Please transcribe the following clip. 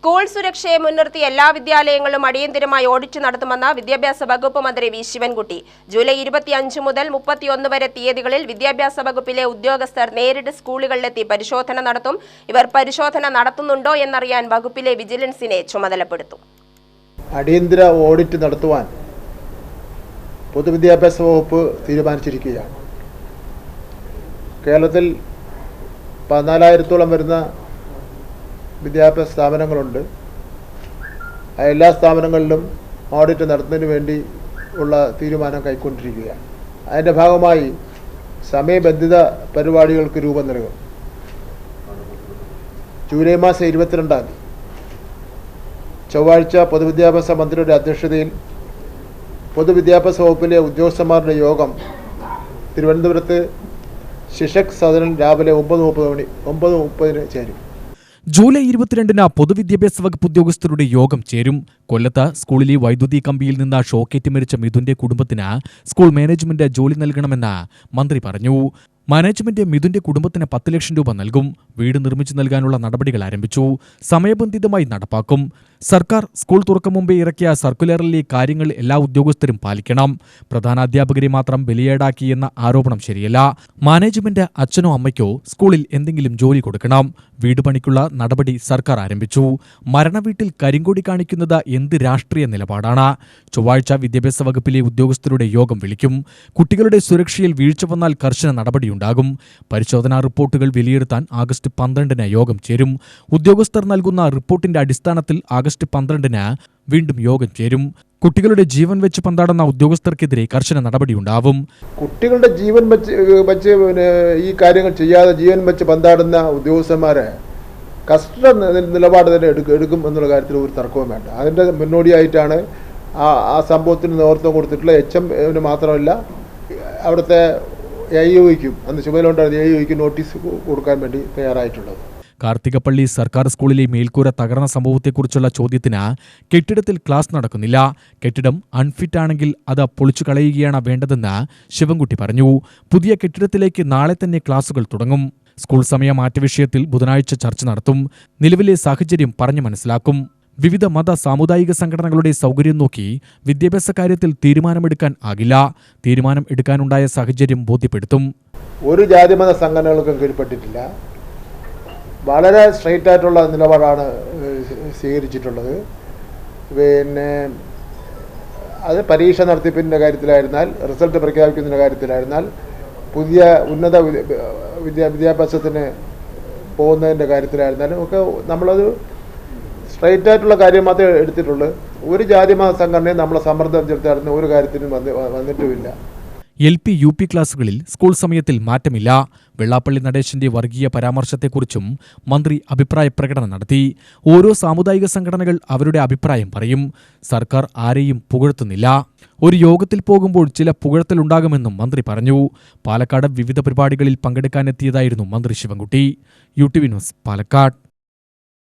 School സുരക്ഷയെ മുൻനിർത്തി എല്ലാ വിദ്യാലയങ്ങളും അടിയന്തരമായി ഓഡിറ്റ് നടത്തുമെന്ന് വിദ്യാഭ്യാസ വകുപ്പ് മന്ത്രി വി. ശിവൻകുട്ടി. ജൂലൈ ഇരുപത്തിയഞ്ച് മുതൽ മുപ്പത്തിയൊന്ന് വരെ തീയതികളിൽ വിദ്യാഭ്യാസ വകുപ്പിലെ ഉദ്യോഗസ്ഥർ നേരിട്ട് സ്കൂളുകളിലെത്തി പരിശോധന നടത്തും. ഇവർ പരിശോധന നടത്തുന്നുണ്ടോ എന്നറിയാൻ വകുപ്പിലെ വിജിലൻസിനെ ചുമതലപ്പെടുത്തും. അടിയന്തര ഓഡിറ്റ് നടത്തുവാൻ പൊതുവിദ്യാഭ്യാസ വകുപ്പ് തീരുമാനിച്ചിരിക്കുകയാണ്. കേരളത്തിൽ പതിനാലായിരത്തോളം വരുന്ന വിദ്യാഭ്യാസ സ്ഥാപനങ്ങളുണ്ട്. എല്ലാ സ്ഥാപനങ്ങളിലും ഓഡിറ്റ് നടത്തുന്നതിന് വേണ്ടി ഉള്ള തീരുമാനം കൈക്കൊണ്ടിരിക്കുകയാണ്. അതിന്റെ ഭാഗമായി സമയബന്ധിത പരിപാടികൾക്ക് രൂപം നൽകും. ജൂലൈ മാസം ഇരുപത്തിരണ്ടാം തീയതി. ചൊവ്വാഴ്ച പൊതുവിദ്യാഭ്യാസ മന്ത്രിയുടെ അധ്യക്ഷതയിൽ പൊതുവിദ്യാഭ്യാസ വകുപ്പിലെ ഉദ്യോഗസ്ഥന്മാരുടെ യോഗം തിരുവനന്തപുരത്ത് ശിഷക് സദനം രാവിലെ ഒമ്പത് മുപ്പത് മണി ഒമ്പത് മുപ്പതിന് ചേരും. ജൂലൈ ഇരുപത്തിരണ്ടിന് പൊതുവിദ്യാഭ്യാസ വകുപ്പ് ഉദ്യോഗസ്ഥരുടെ യോഗം ചേരും. കൊല്ലത്ത് സ്കൂളിലെ വൈദ്യുതി കമ്പിയിൽ നിന്ന് ഷോക്കേറ്റ് മരിച്ച മിഥുന്റെ കുടുംബത്തിന് സ്കൂൾ മാനേജ്മെന്റ് ജോലി നൽകണമെന്ന് മന്ത്രി പറഞ്ഞു. മാനേജ്മെന്റ് മിഥുന്റെ കുടുംബത്തിന് പത്ത് ലക്ഷം രൂപ നൽകും. വീട് നിർമ്മിച്ചു നൽകാനുള്ള നടപടികൾ ആരംഭിച്ചു. സമയബന്ധിതമായി നടപ്പാക്കും. സർക്കാർ സ്കൂൾ തുറക്കും മുമ്പേ ഇറക്കിയ സർക്കുലറിലെ കാര്യങ്ങൾ എല്ലാ ഉദ്യോഗസ്ഥരും പാലിക്കണം. പ്രധാനാധ്യാപകരെ മാത്രം ബലിയേടാക്കി എന്ന ആരോപണം ശരിയല്ല. മാനേജ്മെന്റ് അച്ഛനോ അമ്മയ്ക്കോ സ്കൂളിൽ എന്തെങ്കിലും ജോലി കൊടുക്കണം. വീട് പണിക്കുള്ള നടപടി സർക്കാർ ആരംഭിച്ചു. മരണവീട്ടിൽ കരിങ്കൊടി കാണിക്കുന്നത് എന്ത് രാഷ്ട്രീയ നിലപാടാണ്? ചൊവ്വാഴ്ച വിദ്യാഭ്യാസ വകുപ്പിലെ ഉദ്യോഗസ്ഥരുടെ യോഗം വിളിക്കും. കുട്ടികളുടെ സുരക്ഷയിൽ വീഴ്ച വന്നാൽ കർശന നടപടിയുണ്ടാകും പരിശോധനാ റിപ്പോർട്ടുകൾ വിലയിരുത്താൻ ആഗസ്റ്റ് പന്ത്രണ്ടിന് യോഗം ചേരും. ഉദ്യോഗസ്ഥർ നൽകുന്ന റിപ്പോർട്ടിന്റെ അടിസ്ഥാനത്തിൽ ആഗസ്റ്റ് പന്ത്രണ്ടിന് വീണ്ടും യോഗം ചേരും. കുട്ടികളുടെ ജീവൻ വെച്ച് പന്താടുന്ന ഉദ്യോഗസ്ഥർക്കെതിരെ കർശന നടപടിയുണ്ടാവും കുട്ടികളുടെ ജീവൻ വെച്ച് വെച്ച് പിന്നെ ഈ കാര്യങ്ങൾ ചെയ്യാതെ ജീവൻ വെച്ച് പന്താടുന്ന ഉദ്യോഗസ്ഥന്മാരെ കസ്റ്റഡി നിലപാട് തന്നെ എടുക്കും എടുക്കും എന്നുള്ള കാര്യത്തിൽ ഒരു തർക്കവും വേണ്ട. അതിന്റെ മുന്നോടിയായിട്ടാണ് ആ ആ സംഭവത്തിന് നേതൃത്വം കൊടുത്തിട്ടുള്ള എച്ച് എം മാത്രമല്ല അവിടുത്തെ എ അന്ന് ചുമതലയുണ്ടായിരുന്ന എ നോട്ടീസ് കൊടുക്കാൻ വേണ്ടി തയ്യാറായിട്ടുള്ളത്. കാർത്തികപ്പള്ളി സർക്കാർ സ്കൂളിലെ മേൽക്കൂര തകർന്ന സംഭവത്തെക്കുറിച്ചുള്ള ചോദ്യത്തിന് കെട്ടിടത്തിൽ ക്ലാസ് നടക്കുന്നില്ല. കെട്ടിടം അൺഫിറ്റ് ആണെങ്കിൽ അത് പൊളിച്ചു കളയുകയാണ് വേണ്ടതെന്ന് ശിവൻകുട്ടി പറഞ്ഞു. പുതിയ കെട്ടിടത്തിലേക്ക് നാളെ തന്നെ ക്ലാസുകൾ തുടങ്ങും. സ്കൂൾ സമയ മാറ്റവിഷയത്തിൽ ബുധനാഴ്ച ചർച്ച നടത്തും. നിലവിലെ സാഹചര്യം പറഞ്ഞു മനസ്സിലാക്കും. വിവിധ മത സാമുദായിക സംഘടനകളുടെ സൗകര്യം നോക്കി വിദ്യാഭ്യാസ കാര്യത്തിൽ തീരുമാനമെടുക്കാൻ ആകില്ല. തീരുമാനം എടുക്കാനുണ്ടായ സാഹചര്യം ബോധ്യപ്പെടുത്തും. ഒരു ജാതിമത സംഘടനകൾക്കും കീഴ്പ്പെട്ടിട്ടില്ല. വളരെ സ്ട്രൈറ്റ് ആയിട്ടുള്ള നിലപാടാണ് സ്വീകരിച്ചിട്ടുള്ളത്. പിന്നെ അത് പരീക്ഷ നടത്തിപ്പിന്റെ കാര്യത്തിലായിരുന്നാൽ റിസൾട്ട് പ്രഖ്യാപിക്കുന്നതിന്റെ കാര്യത്തിലായിരുന്നാൽ പുതിയ ഉന്നത വിദ്യ- വിദ്യാ വിദ്യാഭ്യാസത്തിന് പോകുന്നതിന്റെ കാര്യത്തിലായിരുന്നാലും ഒക്കെ നമ്മളത് സ്ട്രെയിറ്റ് ആയിട്ടുള്ള കാര്യം മാത്രമേ എടുത്തിട്ടുള്ളൂ. ഒരു ജാതിമത സംഘടനയും നമ്മളെ സമ്മർദ്ദം ചെലുത്താറുന്ന ഒരു കാര്യത്തിനും വന്ന് വന്നിട്ടുമില്ല. എൽ പി യു പി ക്ലാസുകളിൽ സ്കൂൾ സമയത്തിൽ മാറ്റമില്ല. വെള്ളാപ്പള്ളി നടേശന്റെ വർഗീയ പരാമർശത്തെക്കുറിച്ചും മന്ത്രി അഭിപ്രായ പ്രകടനം നടത്തി. ഓരോ സാമുദായിക സംഘടനകൾ അവരുടെ അഭിപ്രായം പറയും. സർക്കാർ ആരെയും പുകഴ്ത്തുന്നില്ല. ഒരു യോഗത്തിൽ പോകുമ്പോൾ ചില പുകഴ്ത്തലുണ്ടാകുമെന്നും മന്ത്രി പറഞ്ഞു. പാലക്കാട് വിവിധ പരിപാടികളിൽ പങ്കെടുക്കാനെത്തിയതായിരുന്നു മന്ത്രി Sivankutty. U T V news Palakkad.